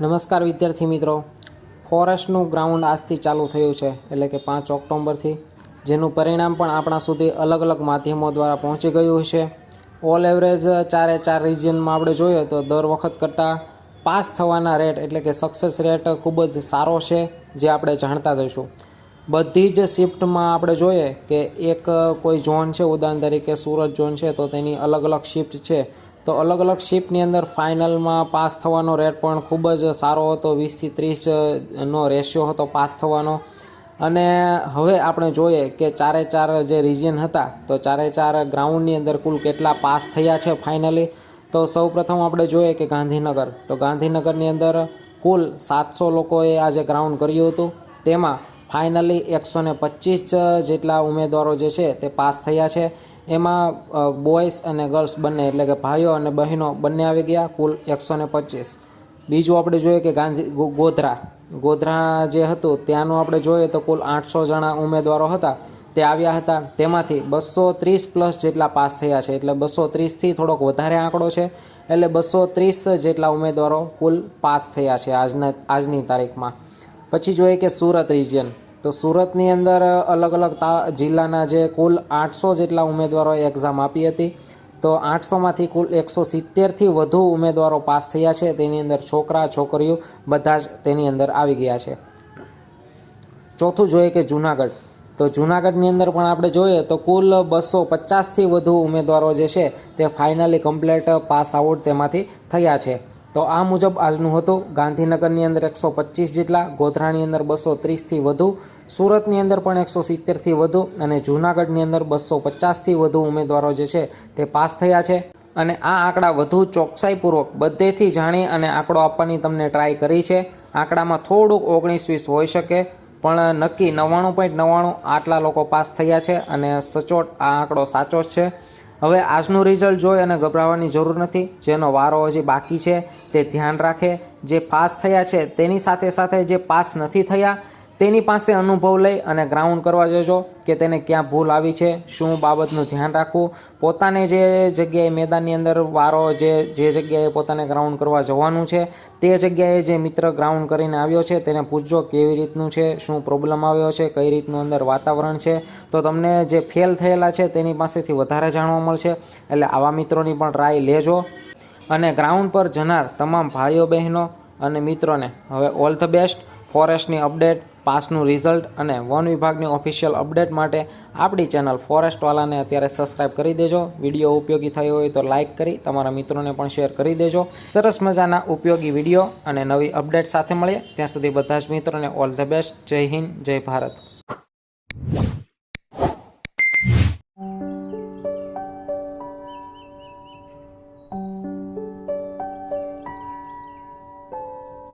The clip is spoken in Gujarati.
નમસ્કાર વિદ્યાર્થી મિત્રો. ફોરેસ્ટનું ગ્રાઉન્ડ આજથી ચાલુ થયું છે, એટલે કે પાંચ ઓક્ટોબરથી, જેનું પરિણામ પણ આપણા સુધી અલગ અલગ માધ્યમો દ્વારા પહોંચી ગયું છે. ઓલ એવરેજ ચારે ચાર રિજિયનમાં આપણે જોઈએ તો દર વખત કરતાં પાસ થવાના રેટ એટલે કે સક્સેસ રેટ ખૂબ જ સારો છે, જે આપણે જાણતા જઈશું. બધી જ શિફ્ટમાં આપણે જોઈએ કે એક કોઈ ઝોન છે, ઉદાહરણ તરીકે સુરત ઝોન છે, તો તેની અલગ અલગ શિફ્ટ છે. તો અલગ અલગ શિફ્ટની અંદર ફાઇનલમાં પાસ થવાનો રેટ પણ ખૂબ જ સારો હતો. વીસથી ત્રીસ નો રેશિયો હતો પાસ થવાનો. અને હવે આપણે જોઈએ કે ચારે ચાર જે રિજિયન હતા, તો ચારે ચાર ગ્રાઉન્ડની અંદર કુલ કેટલા પાસ થયા છે ફાઇનલી? તો સૌ પ્રથમ આપણે જોઈએ કે ગાંધીનગર. તો ગાંધીનગરની અંદર કુલ સાતસો લોકોએ આજે ગ્રાઉન્ડ કર્યું હતું, તેમાં ફાઇનલી એકસો ને પચીસ જેટલા ઉમેદવારો જે છે તે પાસ થયા છે. એમાં બોયઝ અને ગર્લ્સ બંને, એટલે કે ભાઈઓ અને બહેનો બંને આવી ગયા, કુલ એકસો ને પચીસ. બીજું આપણે જોઈએ કે ગાંધી ગોધરા. ગોધરા જે હતું, ત્યાંનું આપણે જોઈએ તો કુલ આઠસો જણા ઉમેદવારો હતા. તે આવ્યા હતા, તેમાંથી બસો ત્રીસ પ્લસ જેટલા પાસ થયા છે. એટલે બસો ત્રીસથી થોડોક વધારે આંકડો છે. એટલે બસો ત્રીસ જેટલા ઉમેદવારો કુલ પાસ થયા છે આજના, આજની તારીખમાં. પછી જોઈએ કે સુરત રિજિયન તો સુરતની અંદર અલગ અલગ તા જિલ્લાના જે કુલ આઠસો જેટલા ઉમેદવારોએ એક્ઝામ આપી હતી, તો આઠસોમાંથી કુલ એકસો સિત્તેરથી વધુ ઉમેદવારો પાસ થયા છે. તેની અંદર છોકરા, છોકરીઓ બધા જ તેની અંદર આવી ગયા છે. ચોથું જોઈએ કે જુનાગઢ. તો જુનાગઢની અંદર પણ આપણે જોઈએ તો કુલ બસો પચાસથી વધુ ઉમેદવારો જે છે તે ફાઇનલી કમ્પ્લેટ પાસ આઉટ તેમાંથી થયા છે. તો આ મુજબ આજનું હતું ગાંધીનગરની અંદર એકસો પચીસ જેટલા, ગોધરાની અંદર બસો ત્રીસથી વધુ, સુરતની અંદર પણ એકસો સિત્તેરથી વધુ અને જૂનાગઢની અંદર બસો પચાસથી વધુ ઉમેદવારો જે છે તે પાસ થયા છે. અને આ આંકડા વધુ ચોકસાઈપૂર્વક બધેથી જાણી અને આંકડો આપવાની તમને ટ્રાય કરી છે. આંકડામાં થોડુંક ઓગણીસ વીસ હોઈ શકે, પણ નક્કી નવ્વાણું પોઈન્ટ નવ્વાણું આટલા લોકો પાસ થયા છે અને સચોટ આ આંકડો સાચો છે. હવે આજનું રિઝલ્ટ જોઈ અને ગભરાવાની જરૂર નથી. જેનો વારો હજી બાકી છે, તે ધ્યાન રાખે. જે પાસ થયા છે, તેની સાથે સાથે જે પાસ નથી થયા તેની પાસે અનુભવ લઈ અને ગ્રાઉન્ડ કરવા જજો કે તેને ક્યાં ભૂલ આવી છે, શું બાબતનું ધ્યાન રાખવું. પોતાને જે જગ્યાએ મેદાનની અંદર વારો જે જે જગ્યાએ પોતાને ગ્રાઉન્ડ કરવા જવાનું છે, તે જગ્યાએ જે મિત્ર ગ્રાઉન્ડ કરીને આવ્યો છે, તેને પૂછજો કેવી રીતનું છે, શું પ્રોબ્લેમ આવ્યો છે, કઈ રીતનું અંદર વાતાવરણ છે. તો તમને જે ફેલ થયેલા છે તેની પાસેથી વધારે જાણવા મળશે. એટલે આવા મિત્રોની પણ ટ્રાય લેજો. અને ગ્રાઉન્ડ પર જનાર તમામ ભાઈઓ બહેનો અને મિત્રોને હવે ઓલ ધ બેસ્ટ ફોરેસ્ટની અપડેટ પાસનું રિઝલ્ટ અને વન વિભાગની ઓફિશિયલ અપડેટ માટે આપણી ચેનલ ફોરેસ્ટવાલાને અત્યારે સબસ્ક્રાઇબ કરી દેજો. વીડિયો ઉપયોગી થયો હોય તો લાઇક કરી, તમારા મિત્રોને પણ શેર કરી દેજો. સરસ મજાના ઉપયોગી વીડિયો અને નવી અપડેટ સાથે મળીએ. ત્યાં સુધી બધા જ મિત્રોને ઓલ ધ બેસ્ટ જય હિન્દ, જય ભારત.